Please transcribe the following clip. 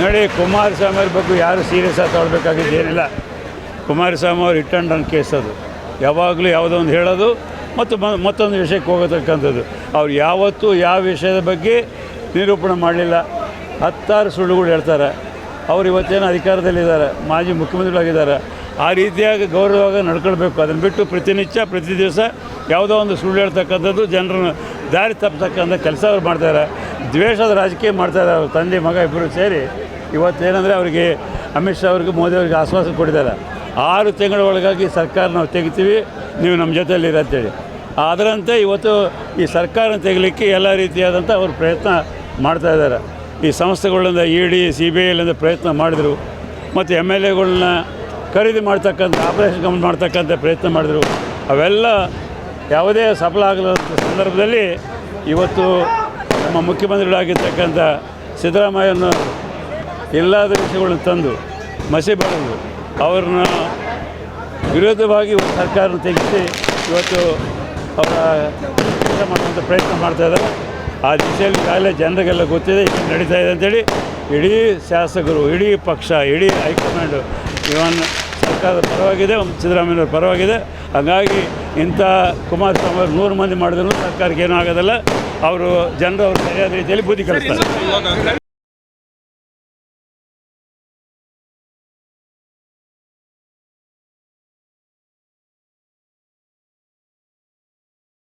ನೋಡಿ, ಕುಮಾರಸ್ವಾಮಿ ಅವ್ರ ಬಗ್ಗೆ ಯಾರು ಸೀರಿಯಸ್ ಆಗಿ ತೊಗೊಳ್ಬೇಕಾಗಿದ್ದು ಏನಿಲ್ಲ. ಕುಮಾರಸ್ವಾಮಿ ಅವ್ರು ಇಟ್ ಅಂಡ್ ರನ್ ಕೇಸ್ ಅದು. ಯಾವಾಗಲೂ ಯಾವುದೋ ಒಂದು ಹೇಳೋದು, ಮತ್ತು ಮತ್ತೊಂದು ವಿಷಯಕ್ಕೆ ಹೋಗತಕ್ಕಂಥದ್ದು. ಅವ್ರು ಯಾವತ್ತೂ ಯಾವ ವಿಷಯದ ಬಗ್ಗೆ ನಿರೂಪಣೆ ಮಾಡಲಿಲ್ಲ. ಹತ್ತಾರು ಸುಳ್ಳುಗಳು ಹೇಳ್ತಾರೆ. ಅವ್ರು ಇವತ್ತೇನು ಅಧಿಕಾರದಲ್ಲಿದ್ದಾರೆ, ಮಾಜಿ ಮುಖ್ಯಮಂತ್ರಿಗಳಾಗಿದ್ದಾರೆ. ಆ ರೀತಿಯಾಗಿ ಗೌರವವಾಗಿ ನಡ್ಕೊಳ್ಬೇಕು. ಅದನ್ನು ಬಿಟ್ಟು ಪ್ರತಿನಿತ್ಯ, ಪ್ರತಿ ದಿವಸ ಯಾವುದೋ ಒಂದು ಸುಳ್ಳು ಹೇಳ್ತಕ್ಕಂಥದ್ದು ಜನರನ್ನು ದಾರಿ ತಪ್ಪತಕ್ಕಂಥ ಕೆಲಸ ಅವ್ರು ಮಾಡ್ತಾರೆ ದ್ವೇಷದ ರಾಜಕೀಯ ಮಾಡ್ತಾಯಿದ್ದಾರೆ ಅವ್ರ ತಂದೆ, ಮಗ ಇಬ್ಬರು ಸೇರಿ. ಇವತ್ತೇನೆಂದರೆ ಅವರಿಗೆ ಅಮಿತ್ ಶಾ ಅವ್ರಿಗೆ ಮೋದಿ ಅವ್ರಿಗೆ ಆಶ್ವಾಸ ಕೊಟ್ಟಿದ್ದಾರೆ. ಆರು ತಿಂಗಳ ಒಳಗಾಗಿ ಸರ್ಕಾರ ನಾವು ತೆಗಿತೀವಿ, ನೀವು ನಮ್ಮ ಜೊತೆಯಲ್ಲಿರ ಅಂತೇಳಿ. ಅದರಂತೆ ಇವತ್ತು ಈ ಸರ್ಕಾರ ತೆಗಿಲಿಕ್ಕೆ ಎಲ್ಲ ರೀತಿಯಾದಂಥ ಅವರು ಪ್ರಯತ್ನ ಮಾಡ್ತಾ ಇದ್ದಾರೆ. ಈ ಸಂಸ್ಥೆಗಳಿಂದ ಇ ಡಿ, ಸಿ ಬಿ ಐಲಿಂದ ಪ್ರಯತ್ನ ಮಾಡಿದರು. ಮತ್ತು ಎಂ ಎಲ್ ಎಗಳನ್ನ ಖರೀದಿ ಮಾಡ್ತಕ್ಕಂಥ, ಆಪರೇಷನ್ ಕಮ್ ಮಾಡ್ತಕ್ಕಂಥ ಪ್ರಯತ್ನ ಮಾಡಿದರು. ಅವೆಲ್ಲ ಯಾವುದೇ ಸಫಲ ಆಗಲಂಥ ಸಂದರ್ಭದಲ್ಲಿ ಇವತ್ತು ನಮ್ಮ ಮುಖ್ಯಮಂತ್ರಿಗಳಾಗಿರ್ತಕ್ಕಂಥ ಸಿದ್ದರಾಮಯ್ಯನ ಎಲ್ಲಾದ ವಿಷಯಗಳನ್ನು ತಂದು ಮಸಿ ಬರೆದು ಅವ್ರನ್ನ ವಿರೋಧವಾಗಿ ಸರ್ಕಾರ ತೆಗೆಸಿ ಇವತ್ತು ಅವರ ಕೆಲಸ ಮಾಡುವಂಥ ಪ್ರಯತ್ನ ಮಾಡ್ತಾ ಇದ್ದಾರೆ. ಆ ದಿಶೆಯಲ್ಲಿ ಕಾಲೇ ಜನರಿಗೆಲ್ಲ ಗೊತ್ತಿದೆ ನಡೀತಾ ಇದೆ ಅಂತೇಳಿ ಇಡೀ ಶಾಸಕರು, ಇಡೀ ಪಕ್ಷ, ಇಡೀ ಹೈಕಮಾಂಡು ಇವನ್ ಸರ್ಕಾರದ ಪರವಾಗಿದೆ ಸಿದ್ದರಾಮಯ್ಯವ್ರ ಪರವಾಗಿದೆ. ಹಾಗಾಗಿ ಇಂಥ ಕುಮಾರಸ್ವಾಮಿ ಅವರು ನೂರು ಮಂದಿ ಮಾಡಿದ್ರು ಸರ್ಕಾರಕ್ಕೆ ಏನೂ ಆಗೋದಿಲ್ಲ. ಅವರು ಜನರು ಅವ್ರು ಸರಿಯಾದ ರೀತಿಯಲ್ಲಿ ಬುದ್ಧಿ ಕಲಿಸ್ತಾರೆ.